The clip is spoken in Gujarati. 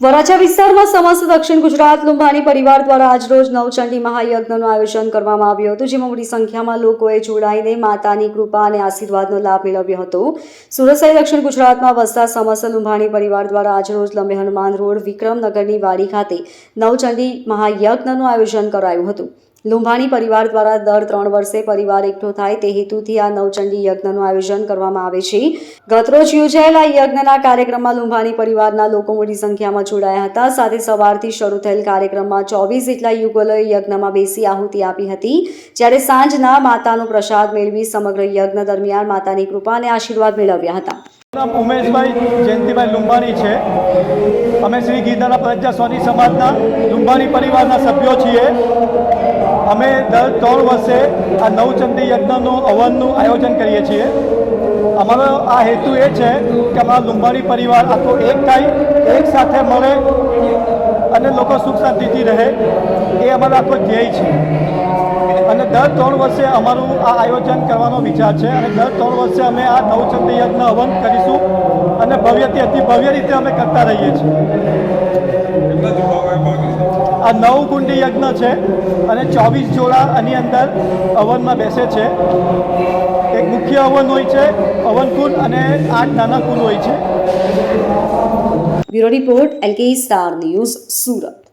વરાછા વિસ્તારમાં સમસ્ત દક્ષિણ ગુજરાત, લુંબાણી પરિવાર દ્વારા આજરોજ નવચંડી મહાયજ્ઞનું આયોજન કરવામાં આવ્યું હતું, જેમાં મોટી સંખ્યામાં લોકોએ જોડાઈને માતાની કૃપા અને આશીર્વાદનો લાભ મેળવ્યો હતો. સુરસાઈ દક્ષિણ ગુજરાતમાં વસતા સમસ્ત લુંબાણી પરિવાર દ્વારા આજરોજ લંબે હનુમાન રોડ, વિક્રમનગરની વાડી ખાતે નવચંડી મહાયજ્ઞનું આયોજન કરાયું હતું. લુંબાણી પરિવાર દ્વારા દર ત્રણ વર્ષે પરિવાર એકઠો થાય તે હેતુથી આ નવચંડી યજ્ઞનું આયોજન કરવામાં આવે છે. ગતરોજ યોજાયેલા યજ્ઞના કાર્યક્રમમાં લુંભાણી પરિવારના લોકો મોટી સંખ્યામાં જોડાયા હતા. સાથે સવારથી શરૂ થયેલ કાર્યક્રમમાં ચોવીસ જેટલા યુગલોએ યજ્ઞમાં બેસી આહુતિ આપી હતી. જ્યારે સાંજના માતાનો પ્રસાદ મેળવી સમગ્ર યજ્ઞ દરમિયાન માતાની કૃપા અને આશીર્વાદ મેળવ્યા હતા. નામ ઉમેશભાઈ જયંતિભાઈ લુંબાણી છે. અમે શ્રી ગીરધારા પ્રજા સ્વાની સમાજના લુંબાણી પરિવારના સભ્યો છીએ. અમે દર ત્રણ વર્ષે આ નવચંડી યજ્ઞનું હવનનું આયોજન કરીએ છીએ. અમારો આ હેતુ એ છે કે અમારા લુંબાણી પરિવાર આખો એક થાય, એક સાથે મળે અને લોકો સુખ શાંતિથી રહે. એ અમારો આખો ધ્યેય છે. દર ત્રણ વર્ષે અમારું આ આયોજન કરવાનો વિચાર છે અને દર ત્રણ વર્ષે અમે આ નવચંડી યજ્ઞ હવન કરીશું અને ભવ્યથી અતિ ભવ્ય રીતે અમે કરતા રહીએ છીએ. આ નવ કુંડી યજ્ઞ છે અને ચોવીસ જોડા આની અંદર હવનમાં બેસે છે. એક મુખ્ય હવન હોય છે હવન કુંડ અને આઠ નાના કુંડ હોય છે. Bureau report LK star news Surat.